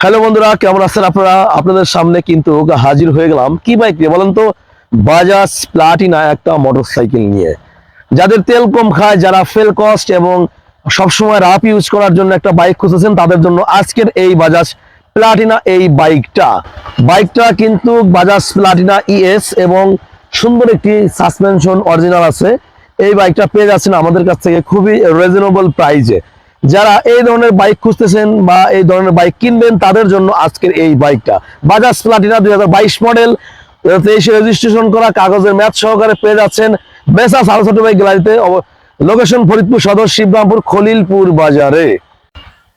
Hello বন্ধুরা, কেমন আছেন আপনারা? আপনাদের সামনে কিন্তু হাজির হয়ে গেলাম। কি বাইক নিয়ে বলেন তো? বাজাজ প্লাটিনা একটা মোটরসাইকেল নিয়ে। যাদের তেল কম খায়, যারা ফেল কস্ট এবং সবসময় রাফ ইউজ করার জন্য একটা বাইক খুঁজেছেন, তাদের জন্য আজকের এই বাজাজ প্লাটিনা এই বাইকটা বাইকটা কিন্তু বাজাজ প্লাটিনা ইএস এবং সুন্দর একটি সাসপেনশন অরিজিনাল আছে। এই বাইকটা পেয়ে যাচ্ছেন আমাদের কাছ থেকে খুবই রিজনেবল প্রাইজে যারা এই ধরনের বাইক খুঁজতেছেন বা এই ধরনের বাইক কিনবেন, তাদের জন্য আজকের এই বাইকটা বাজাজ প্লাটিনা দুই হাজার বাইশ মডেল তেইশে রেজিস্ট্রেশন করা, কাগজের ম্যাচ সহকারে পেয়ে যাচ্ছেন বেসা সাড়ে ছোট বাইক গ্যালারিতে। লোকেশন ফরিদপুর সদর, শিবরামপুর, খলিলপুর বাজারে।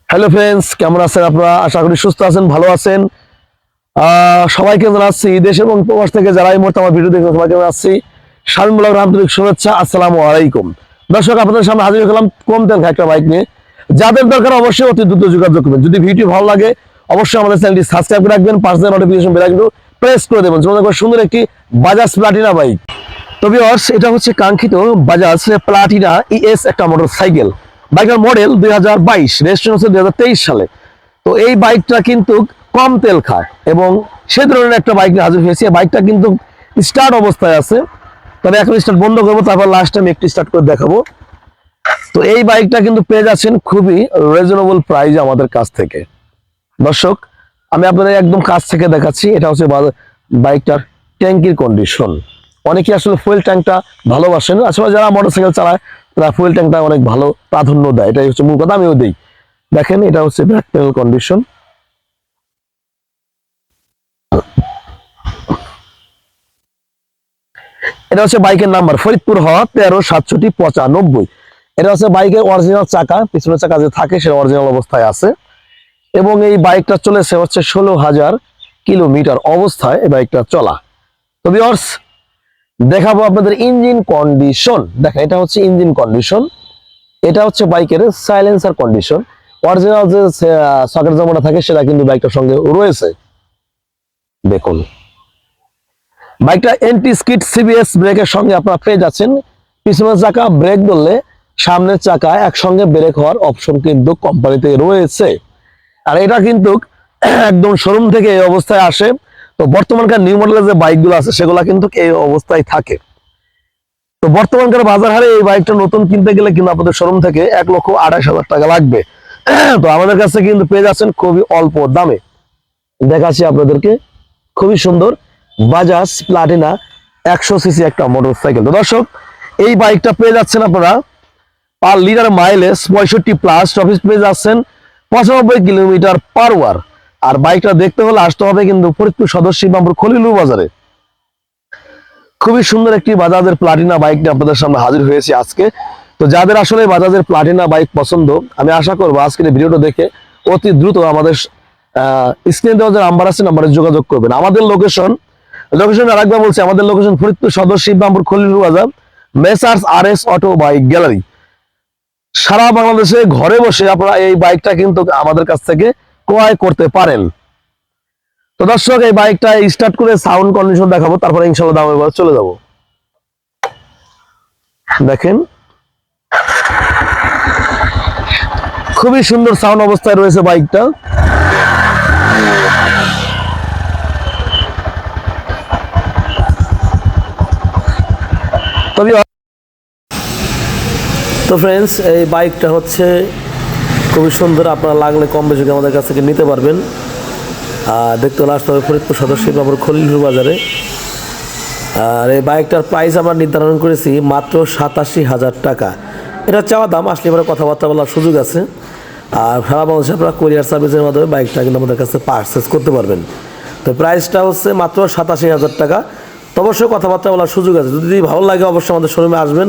হ্যালো ফ্রেন্ডস কেমন আছেন আপনারা? আশা করি সুস্থ আছেন, ভালো আছেন। সবাইকে জানাচ্ছি, দেশ এবং প্রবাস থেকে যারা এই মুহূর্তে আমার ভিডিও দেখে সবাইকে জানাচ্ছি স্বামীমূলক আন্তরিক শুভেচ্ছা, আসসালামু আলাইকুম। দর্শক, আপনাদের সামনে হাজির হলাম কম তেল একটা বাইক নিয়ে। যাদের দরকার অবশ্যই অতি দ্রুত যোগাযোগ করবেন। যদি ভিডিও ভালো লাগে, অবশ্যই আমাদের চ্যানেলটি সাবস্ক্রাইব করে রাখবেন, পাশে নোটিফিকেশন বেল কিন্তু প্রেস করে দেবেন। করে সুন্দর একটি বাজাজ প্লাটিনা বাইক তবে অর্স এটা হচ্ছে কাঙ্ক্ষিত বাজাজ প্লাটিনা ইএস একটা মোটর সাইকেল বাইকের মডেল দুই হাজার বাইশ রেজিস্ট্রেশন হচ্ছে সালে। তো এই বাইকটা কিন্তু কম তেল খায় এবং সে ধরনের একটা বাইক নিয়ে হাজির হয়েছে। বাইকটা কিন্তু স্টার্ট অবস্থায় আছে। তবে এখন স্টার্ট বন্ধ করব, তারপর লাস্ট টাইম একটু স্টার্ট করে দেখাবো। তো এই বাইকটা কিন্তু পেয়ে যাচ্ছেন খুবই রিজনেবল প্রাইস আমাদের কাছ থেকে। দর্শক, আমি আপনাদের একদম কাছ থেকে দেখাচ্ছি, এটা হচ্ছে বাইকটার ট্যাঙ্কির কন্ডিশন অনেকে আসলে ফুয়েল ট্যাঙ্কটা ভালোবাসেন আসলে যারা মোটরসাইকেল চালায়, তারা ফুয়েল ট্যাঙ্কটা অনেক ভালো প্রাধান্য দেয়। এটাই হচ্ছে মূল কথা, আমিও দিই। দেখেন, এটা হচ্ছে ব্যাক প্যানেল কন্ডিশন এটা হচ্ছে বাইকের নাম্বার ফরিদপুর হওয়া তেরো সাতষট্টি পঁচানব্বই। এটা হচ্ছে বাইকের অরিজিনাল চাকা, পিছনের চাকা যে থাকে সেটা অরিজিনাল অবস্থায় আছে। এবং এই বাইকটা চলেছে হচ্ছে ষোলো হাজার কিলোমিটার অবস্থায় এই বাইকটা চলা। তো ভিউয়ার্স দেখাবো আপনাদের ইঞ্জিন কন্ডিশন দেখেন, এটা হচ্ছে ইঞ্জিন কন্ডিশন এটা হচ্ছে বাইকের সাইলেন্সার কন্ডিশন অরিজিনাল যে সকেট জামাটা থাকে সেটা কিন্তু বাইকটার সঙ্গে রয়েছে। দেখুন। বাইকটা এন্টি স্কিড সিবিএস ব্রেকের সঙ্গে আপনারা পেয়ে যাচ্ছেন। পিছনের চাকা ব্রেক ধরলে সামনের চাকা একসঙ্গে ব্রেক হওয়ার অপশন কিন্তু কোম্পানিতে রয়েছে। আর এটা কিন্তু একদম শোরুম থেকে এই অবস্থায় আসে। তো বর্তমানকার নিউ মডেলের যে বাইকগুলো আছে, সেগুলো কিন্তু এই অবস্থায় থাকে। তো বর্তমানকার বাজার হারে এই বাইকটা নতুন কিনতে গেলে কিন্তু আপনাদের শোরুম থেকে এক লক্ষ আড়াইশ হাজার টাকা লাগবে। তো আমাদের কাছে কিন্তু পেয়ে যাচ্ছেন খুবই অল্প দামে। দেখাচ্ছি আপনাদেরকে। খুবই সুন্দর বাজাজ প্লাটিনা একশো সিসি একটা মোটর সাইকেল তো দর্শক, এই বাইকটা পেয়ে যাচ্ছেন আপনারা পার লিটার মাইলেজ পঁয়ষট্টি প্লাস অফিস পেয়ে যাচ্ছেন পঁচানব্বই কিলোমিটার পার ওয়ার আর বাইকটা দেখতে হলে আসতে হবে কিন্তু ফরিদপুর সদর শিবরামপুর খলিলু বাজারে। খুবই সুন্দর একটি বাজাজের প্লাটিনা বাইক নিয়ে আপনাদের সামনে হাজির হয়েছে আজকে। তো যাদের আসলে বাজাজের প্লাটিনা বাইক পছন্দ, আমি আশা করব আজকের ভিডিওটা দেখে অতি দ্রুত আমাদের স্ক্রিনে দেওয়া যে নাম্বার আছে নাম্বারে যোগাযোগ করবেন। আমাদের লোকেশন লোকেশন আরেকবার বলছি, আমাদের লোকেশন ফরিদপুর সদর শিবরামপুর খলিলু বাজার messrs R S auto bike gallery সারা বাংলাদেশে ঘরে বসে আপনারা এই বাইকটা কিন্তু আমাদের কাছ থেকে ক্রয় করতে পারেন। তো দর্শক, এই বাইকটা স্টার্ট করে সাউন্ড কন্ডিশন দেখাবো, তারপরে ইনশাল্লাহ দামের এবার চলে যাব। দেখেন। খুবই সুন্দর সাউন্ড অবস্থায় রয়েছে বাইকটা। তো ফ্রেন্ডস এই বাইকটা হচ্ছে খুবই সুন্দর। আপনারা লাগলে কম বেশি আমাদের কাছ থেকে নিতে পারবেন। আর দেখতে হলে আসতে হবে ফরিদপুর সদস্য বাবুর খলিলুর বাজারে। আর এই বাইকটার প্রাইস আমরা নির্ধারণ করেছি মাত্র সাতাশি হাজার টাকা। এটা চাওয়া দাম, আসলে এবারে কথাবার্তা বলার সুযোগ আছে। আর সারা বাংলাদেশে আপনারা কোরিয়ার সার্ভিসের মাধ্যমে বাইকটা কিন্তু আমাদের কাছে পারচেস করতে পারবেন। তো প্রাইসটা হচ্ছে মাত্র সাতাশি হাজার টাকা। তো অবশ্যই কথাবার্তা বলার সুযোগ আছে। যদি ভালো লাগে অবশ্যই আমাদের শোরুমে আসবেন।